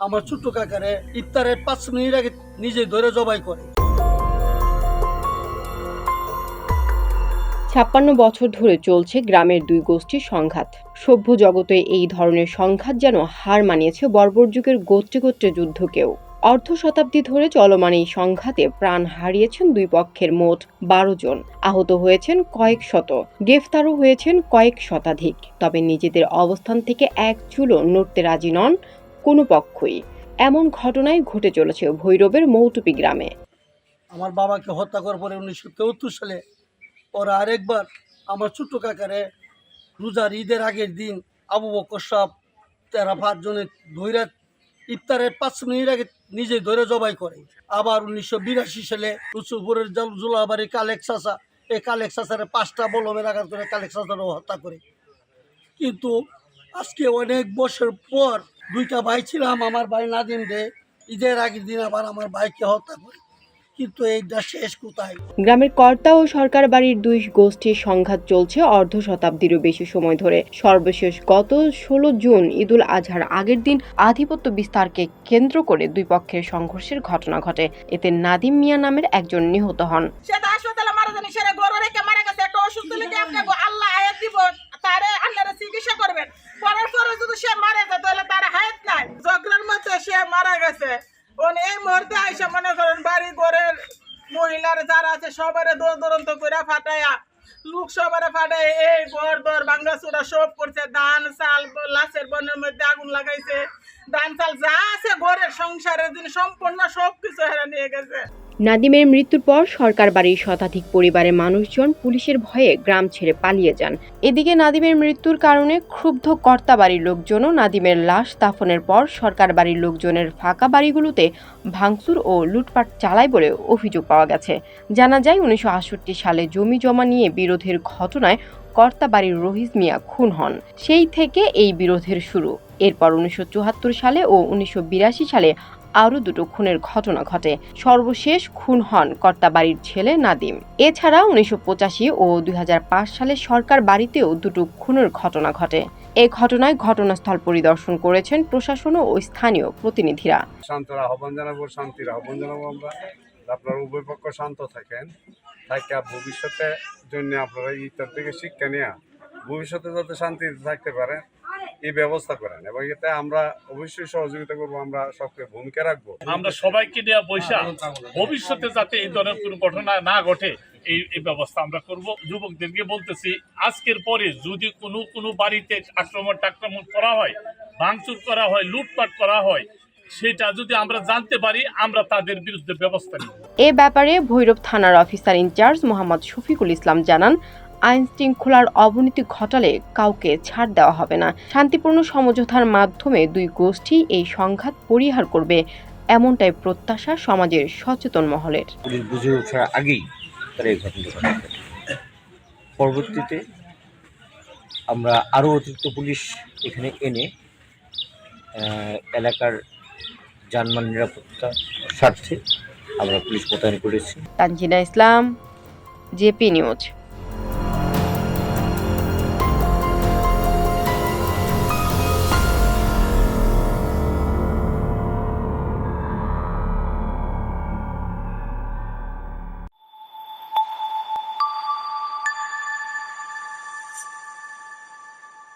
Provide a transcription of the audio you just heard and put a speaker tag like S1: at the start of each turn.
S1: আমার ছোট্ট কাকারে ইফতারের পাঁচ মিনিট আগে নিজে ধরে জবাই করে।
S2: ছাপ্পান্ন বছর ধরে চলছে গ্রামের দুই গোষ্ঠীর সংঘাত। সভ্য জগতে এই ধরনের সংঘাত যেন হার মানিয়েছে বর্বর যুগের গোত্রে গোত্রে যুদ্ধকেও। অর্ধ শতাব্দী ধরে চলমান এই সংঘাতে প্রাণ হারিয়েছেন দুই পক্ষের মোট বারো জন। আহত হয়েছেন কয়েক শত, গ্রেফতারও হয়েছেন কয়েক শতাধিক। তবে নিজেদের অবস্থান থেকে এক চুলো নড়তে রাজি নন কোনো পক্ষই। এমন ঘটনাই ঘটে চলেছে ভৈরবের মৌটুপি গ্রামে।
S1: আমার বাবাকে হত্যা করার পরে উনিশশো তেহত্তর সালে ওরা আরেকবার আমার ছোট্ট কাকারে রোজার ঈদের আগের দিন আবু বকর সাহ তেরা পাঁচজনের ধৈরা ইফতারের পাঁচ মিনিট আগে নিজে ধরে জবাই করে। আবার উনিশশো বিরাশি সালে রসুলপুরের জল- জুলাবাড়ি কালেক চাষা এই কালেক চাষারে পাঁচটা বলমের আঘাত করে কালেক চাষারও হত্যা করে। কিন্তু আজকে অনেক বছর পর দুইটা ভাই ছিলাম আমার ভাই নাদিম দে। ঈদের আগের দিন আবার আমার ভাইকে হত্যা করে। কিন্তু এইটা শেষ কোথায়?
S2: গ্রামের কর্তা ও সরকার বাড়ির দুই গোষ্ঠীর সংঘাত চলছে অর্ধ শতাব্দীরও বেশি সময় ধরে। সর্বশেষ গত ষোলো জুন ঈদুল আজহার আগের দিন আধিপত্য বিস্তারকে কেন্দ্র করে দুই পক্ষের সংঘর্ষের ঘটনা ঘটে। এতে নাদিম মিয়া নামের একজন নিহত হন
S3: সেটা হাসপাতালে মারা জানি সেটা গরু রেখে মারা গেছে একটা অসুস্থ লেগে আপনাকে আল্লাহ হায়াত দিব তারে আল্লাহরে চিকিৎসা করবেন করার পরে যদি সে মারা যায় তাহলে তার হায়াত নাই জগরার মধ্যে সে মারা গেছে। এই মুহূর্তে আইসা মনে করেন বাড়ি ঘরের মহিলার যারা আছে সবার দোর দূরন্ত করে ফাটাইয়া লোক সবারে ফাটাই এই ঘর দর ভাঙ্গা চূড়া সব করছে। ধান, চাল, লাশের বনের মধ্যে আগুন লাগাইছে। ধান, চাল যা আছে ঘরের সংসারের দিন সম্পূর্ণ সব কিছু হেরা নিয়ে গেছে।
S2: নাদিমের মৃত্যুর পর সরকার বাড়ির শতাধিক পরিবারের মানুষজন পুলিশের ভয়ে গ্রাম ছেড়ে পালিয়ে যান। এদিকে নাদিমের মৃত্যুর কারণে ক্ষুব্ধ কর্তা বাড়ির লোকজনও নাদিমের লাশ দাফনের পর সরকার বাড়ির লোকজনের ফাঁকা বাড়িগুলোতে ভাঙচুর ও লুটপাট চালায় বলে অভিযোগ পাওয়া গেছে। জানা যায়, উনিশশো আটষট্টি সালে জমি জমা নিয়ে বিরোধের ঘটনায় কর্তা বাড়ির রহিজ মিয়া খুন হন। সেই থেকে এই বিরোধের শুরু। এরপর উনিশশো চুয়াত্তর সালে ও উনিশশো বিরাশি সালে আরও দুটো খুনের ঘটনা ঘটে। সর্বশেষ খুন হন কর্তাবাড়ির ছেলে নাদিম। এছাড়া উনিশশো পঁচাশি ও দু হাজার পাঁচ সালে সরকার বাড়িতেও দুটো খুনের ঘটনা ঘটে। এ ঘটনায় ঘটনাস্থল পরিদর্শন করেছেন প্রশাসন ও স্থানীয় প্রতিনিধিরা।
S4: শান্তর আহ্বান জানাব, শান্তির আহ্বান জানাব আমরা। আপনারা উভয় পক্ষ শান্ত থাকেন। থাকে ভবিষ্যতে জন্য আপনারা ইটার থেকে শিক্ষা নেওয়া ভবিষ্যতে যাতে শান্তিতে থাকতে পারে এই ব্যবস্থা করেন এবং এতে আমরা অবশ্যই সহযোগিতা করব আমরা সবকে ভূমিকা রাখব।
S5: আমরা সবাইকে দেওয়া পয়সা ভবিষ্যতে যাতে এই ধরনের কোনো ঘটনা না ঘটে এই এই ব্যবস্থা আমরা করব। যুবকদেরকে বলতেছি আজকের পরে যদি কোনো কোনো বাড়িতে আক্রমণ টাক্রমণ করা হয় ভাঙচুর করা হয় লুটপাট করা হয় সেটা যদি আমরা জানতে পারি আমরা তাদের বিরুদ্ধে ব্যবস্থা নিব।
S2: এ ব্যাপারে ভৈরব থানার officer in charge Mohammad Shafiqul Islam জানান আইন শৃঙ্খলার অবনতি ঘটালে কাউকে ছাড় দেওয়া হবে না। শান্তিপূর্ণ সমঝোতার মাধ্যমে দুই গোষ্ঠী এই সংঘাত পরিহার করবে এমনটাই প্রত্যাশা সমাজের সচেতন মহলের।
S6: পুলিশ বুঝে ওঠার আগেই তারা এই ঘটনাটা ঘটে পরবর্তীতে আমরা আরও অতিরিক্ত পুলিশ এখানে এনে এলাকার যানবাহন নিরাপত্তা স্বার্থে আমরা পুলিশ মোতায়েন করেছি।
S2: Tanjina Islam JP news.